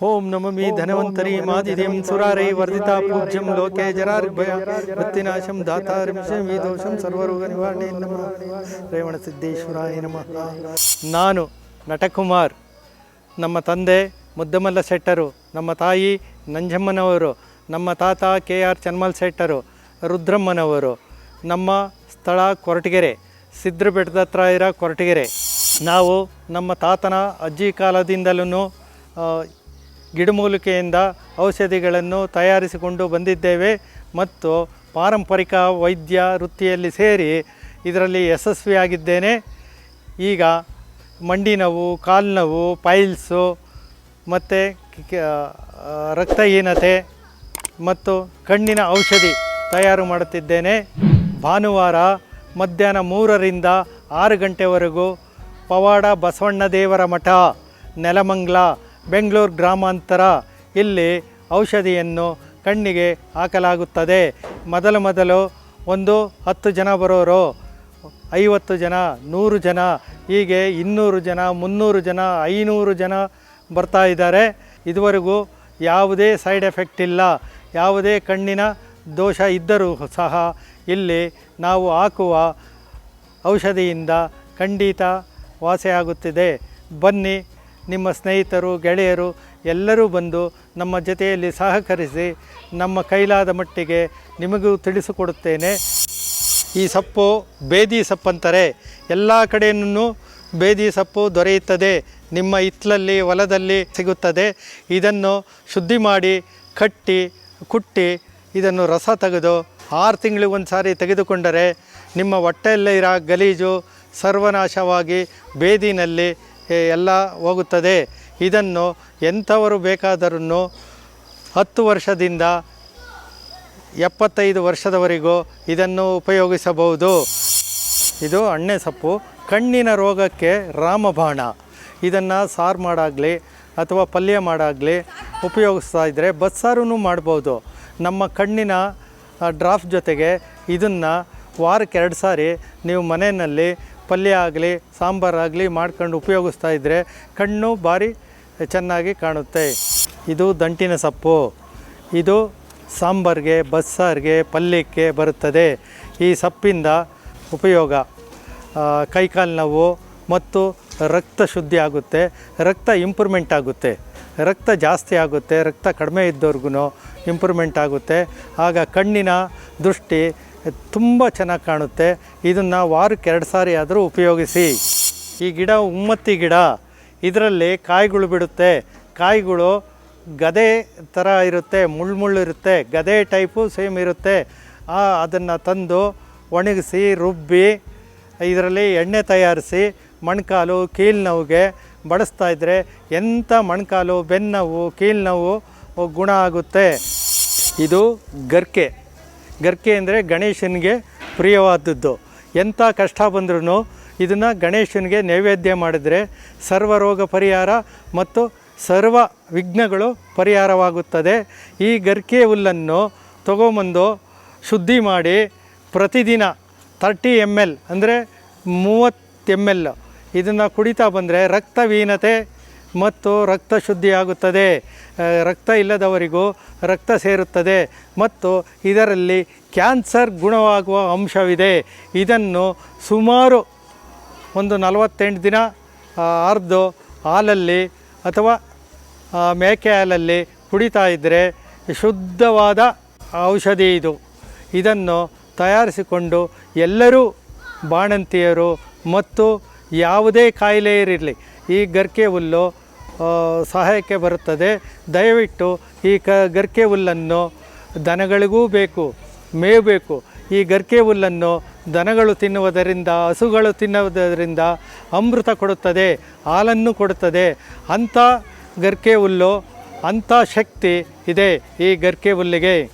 ಓಂ ನಮಮಿ ಧನವಂತರಿ ಮಾದಿದೇಂ ಸುರಾರೈ ವರ್ಧಿತಾ ಪೂಜ್ಯಂ ಲೋಕೆ ಜರಾರ್ಭಯ ವೃತ್ತಿನಾಶಂ ದಾತಾರಿಮಿಷಮಿ ದೋಷಂ ಸರ್ವರೋಗ ನಿವಾರಣೆ ನಮಃ. ರೇವಣ ಸಿದ್ದೇಶ್ವರಾಯ ನಮಃ. ನಾನು ನಟಕುಮಾರ್ ನಮ್ಮ ತಂದೆ ಮುದ್ದಮಲ್ಲ ಶೆಟ್ಟರು ನಮ್ಮ ತಾಯಿ ನಂಜಮ್ಮನವರು ನಮ್ಮ ತಾತ ಕೆ ಆರ್ ಚನ್ಮಲ್ ಶೆಟ್ಟರು ರುದ್ರಮ್ಮನವರು ನಮ್ಮ ಸ್ಥಳ ಕೊರಟಗೆರೆ ಸಿದ್ರ ಬೆಟ್ಟದ ಹತ್ರ ಇರೋ ಕೊರಟಗೆರೆ. ನಾವು ನಮ್ಮ ತಾತನ ಅಜ್ಜಿ ಕಾಲದಿಂದಲೂ ಗಿಡಮೂಲಿಕೆಯಿಂದ ಔಷಧಿಗಳನ್ನು ತಯಾರಿಸಿಕೊಂಡು ಬಂದಿದ್ದೇವೆ ಮತ್ತು ಪಾರಂಪರಿಕ ವೈದ್ಯ ವೃತ್ತಿಯಲ್ಲಿ ಸೇರಿ ಇದರಲ್ಲಿ ಯಶಸ್ವಿಯಾಗಿದ್ದೇನೆ. ಈಗ ಮಂಡಿ ನೋವು ಕಾಲು ನೋವು ಪೈಲ್ಸು ಮತ್ತು ರಕ್ತಹೀನತೆ ಮತ್ತು ಕಣ್ಣಿನ ಔಷಧಿ ತಯಾರು ಮಾಡುತ್ತಿದ್ದೇನೆ. ಭಾನುವಾರ ಮಧ್ಯಾಹ್ನ ಮೂರರಿಂದ ಆರು ಗಂಟೆವರೆಗೂ ಪವಾಡ ಬಸವಣ್ಣ ದೇವರ ಮಠ, ನೆಲಮಂಗ್ಲ ಬೆಂಗಳೂರು ಗ್ರಾಮಾಂತರ ಇಲ್ಲಿ ಔಷಧಿಯನ್ನು ಕಣ್ಣಿಗೆ ಹಾಕಲಾಗುತ್ತದೆ. ಮೊದಲು ಮೊದಲು ಒಂದು ಹತ್ತು ಜನ ಬರೋರು, ಐವತ್ತು ಜನ, ನೂರು ಜನ, ಹೀಗೆ ಇನ್ನೂರು ಜನ, ಮುನ್ನೂರು ಜನ, ಐನೂರು ಜನ ಬರ್ತಾ ಇದ್ದಾರೆ. ಇದುವರೆಗೂ ಯಾವುದೇ ಸೈಡ್ ಎಫೆಕ್ಟ್ ಇಲ್ಲ. ಯಾವುದೇ ಕಣ್ಣಿನ ದೋಷ ಇದ್ದರೂ ಸಹ ಇಲ್ಲಿ ನಾವು ಹಾಕುವ ಔಷಧಿಯಿಂದ ಖಂಡಿತ ವಾಸಿಯಾಗುತ್ತಿದೆ. ಬನ್ನಿ ನಿಮ್ಮ ಸ್ನೇಹಿತರು, ಗೆಳೆಯರು ಎಲ್ಲರೂ ಬಂದು ನಮ್ಮ ಜೊತೆಯಲ್ಲಿ ಸಹಕರಿಸಿ ನಮ್ಮ ಕೈಲಾದ ಮಟ್ಟಿಗೆ ನಿಮಗೂ ತಿಳಿಸಿಕೊಡುತ್ತೇನೆ. ಈ ಸೊಪ್ಪು ಬೇದಿ ಸೊಪ್ಪಂತಾರೆ, ಎಲ್ಲ ಕಡೆಯೂ ಬೇದಿ ಸೊಪ್ಪು ದೊರೆಯುತ್ತದೆ. ನಿಮ್ಮ ಹಿತ್ತಲಲ್ಲಿ, ಹೊಲದಲ್ಲಿ ಸಿಗುತ್ತದೆ. ಇದನ್ನು ಶುದ್ಧಿ ಮಾಡಿ, ಕಟ್ಟಿ, ಕುಟ್ಟಿ, ಇದನ್ನು ರಸ ತೆಗೆದು ಆರು ತಿಂಗಳಿಗೊಂದು ಸಾರಿ ತೆಗೆದುಕೊಂಡರೆ ನಿಮ್ಮ ಹೊಟ್ಟೆಯಲ್ಲೇ ಇರೋ ಗಲೀಜು ಸರ್ವನಾಶವಾಗಿ ಬೇದಿನಲ್ಲಿ ಎಲ್ಲ ಹೋಗುತ್ತದೆ. ಇದನ್ನು ಎಂಥವರು ಬೇಕಾದರೂ ಹತ್ತು ವರ್ಷದಿಂದ ಎಪ್ಪತ್ತೈದು ವರ್ಷದವರೆಗೂ ಇದನ್ನು ಉಪಯೋಗಿಸಬಹುದು. ಇದು ಅಣ್ಣೆ ಸೊಪ್ಪು. ಕಣ್ಣಿನ ರೋಗಕ್ಕೆ ರಾಮಬಾಣ. ಇದನ್ನು ಸಾರು ಮಾಡಾಗಲಿ ಅಥವಾ ಪಲ್ಯ ಮಾಡಾಗಲಿ ಉಪಯೋಗಿಸ್ತಾ ಇದ್ದರೆ ಬಸ್ಸಾರೂ ಮಾಡ್ಬೋದು. ನಮ್ಮ ಕಣ್ಣಿನ ಡ್ರಾಫ್ಟ್ ಜೊತೆಗೆ ಇದನ್ನು ವಾರಕ್ಕೆ ಎರಡು ಸಾರಿ ನೀವು ಮನೆಯಲ್ಲಿ ಪಲ್ಯ ಆಗಲಿ ಸಾಂಬಾರಾಗಲಿ ಮಾಡ್ಕೊಂಡು ಉಪಯೋಗಿಸ್ತಾ ಇದ್ದರೆ ಕಣ್ಣು ಭಾರಿ ಚೆನ್ನಾಗಿ ಕಾಣುತ್ತೆ. ಇದು ದಂಟಿನ ಸೊಪ್ಪು. ಇದು ಸಾಂಬಾರಿಗೆ, ಬಸ್ಸಾರಿಗೆ, ಪಲ್ಯಕ್ಕೆ ಬರುತ್ತದೆ. ಈ ಸೊಪ್ಪಿಂದ ಉಪಯೋಗ. ಕೈಕಾಲು ನೋವು ಮತ್ತು ರಕ್ತ ಶುದ್ಧಿ ಆಗುತ್ತೆ. ರಕ್ತ ಇಂಪ್ರೂವ್ಮೆಂಟ್ ಆಗುತ್ತೆ. ರಕ್ತ ಜಾಸ್ತಿ ಆಗುತ್ತೆ. ರಕ್ತ ಕಡಿಮೆ ಇದ್ದವ್ರಿಗೂ ಇಂಪ್ರೂವ್ಮೆಂಟ್ ಆಗುತ್ತೆ. ಆಗ ಕಣ್ಣಿನ ದೃಷ್ಟಿ ತುಂಬ ಚೆನ್ನಾಗಿ ಕಾಣುತ್ತೆ. ಇದನ್ನು ವಾರಕ್ಕೆ ಎರಡು ಸಾರಿ ಆದರೂ ಉಪಯೋಗಿಸಿ. ಈ ಗಿಡ ಉಮ್ಮತ್ತಿ ಗಿಡ, ಇದರಲ್ಲಿ ಕಾಯಿಗಳು ಬಿಡುತ್ತೆ. ಕಾಯಿಗಳು ಗದೆ ಥರ ಇರುತ್ತೆ ಮುಳ್ಳು ಮುಳ್ಳು ಇರುತ್ತೆ, ಗದೆ ಟೈಪು ಸೇಮ್ ಇರುತ್ತೆ. ಅದನ್ನು ತಂದು ಒಣಗಿಸಿ, ರುಬ್ಬಿ, ಇದರಲ್ಲಿ ಎಣ್ಣೆ ತಯಾರಿಸಿ, ಮಣ್ಕಾಲು ಕೀಲು ನೋವಿಗೆ ಬಳಸ್ತಾ ಇದ್ದರೆ ಎಂಥ ಮೊಣಕಾಲು ಬೆನ್ನೋವು ಕೀಲು ನೋವು ಗುಣ ಆಗುತ್ತೆ. ಇದು ಗರ್ಕೆ. ಗರ್ಕೆ ಅಂದರೆ ಗಣೇಶನಿಗೆ ಪ್ರಿಯವಾದದ್ದು. ಎಂಥ ಕಷ್ಟ ಬಂದ್ರೂ ಇದನ್ನು ಗಣೇಶನಿಗೆ ನೈವೇದ್ಯ ಮಾಡಿದರೆ ಸರ್ವರೋಗ ಪರಿಹಾರ ಮತ್ತು ಸರ್ವ ವಿಘ್ನಗಳು ಪರಿಹಾರವಾಗುತ್ತದೆ. ಈ ಗರ್ಕೆ ಹುಲ್ಲನ್ನು ತಗೊಂಬಂದು ಶುದ್ಧಿ ಮಾಡಿ ಪ್ರತಿದಿನ ತರ್ಟಿ ಎಂ ಎಲ್ ಅಂದರೆ ಮೂವತ್ತು ಎಂ ಎಲ್ ಇದನ್ನು ಕುಡಿತಾ ಬಂದರೆ ರಕ್ತವೀನತೆ ಮತ್ತು ರಕ್ತ ಶುದ್ಧಿಯಾಗುತ್ತದೆ. ರಕ್ತ ಇಲ್ಲದವರಿಗೂ ರಕ್ತ ಸೇರುತ್ತದೆ. ಮತ್ತು ಇದರಲ್ಲಿ ಕ್ಯಾನ್ಸರ್ ಗುಣವಾಗುವ ಅಂಶವಿದೆ. ಇದನ್ನು ಸುಮಾರು ಒಂದು ನಲವತ್ತೆಂಟು ದಿನ ಅರ್ಧ ಹಾಲಲ್ಲಿ ಅಥವಾ ಮೇಕೆ ಹಾಲಲ್ಲಿ ಕುಡಿತಾ ಇದ್ದರೆ ಶುದ್ಧವಾದ ಔಷಧಿ ಇದು. ಇದನ್ನು ತಯಾರಿಸಿಕೊಂಡು ಎಲ್ಲರೂ ಬಾಣಂತಿಯರು ಮತ್ತು ಯಾವುದೇ ಕಾಯಿಲೆ ಇರಲಿ ಈ ಗರ್ಕೆ ಹುಲ್ಲು ಸಹಾಯಕ್ಕೆ ಬರುತ್ತದೆ. ದಯವಿಟ್ಟು ಈ ಕ, ಗರ್ಕೆ ಹುಲ್ಲನ್ನು ದನಗಳಿಗೂ ಬೇಕು, ಮೇಯಬೇಕು. ಬೇಕು ಈ ಗರ್ಕೆ ಹುಲ್ಲನ್ನು ದನಗಳು ತಿನ್ನುವುದರಿಂದ, ಹಸುಗಳು ತಿನ್ನುವುದರಿಂದ ಅಮೃತ ಕೊಡುತ್ತದೆ, ಹಾಲನ್ನು ಕೊಡುತ್ತದೆ. ಅಂಥ ಗರ್ಕೆ ಹುಲ್ಲು, ಅಂಥ ಶಕ್ತಿ ಇದೆ ಈ ಗರ್ಕೆ ಹುಲ್ಲಿಗೆ.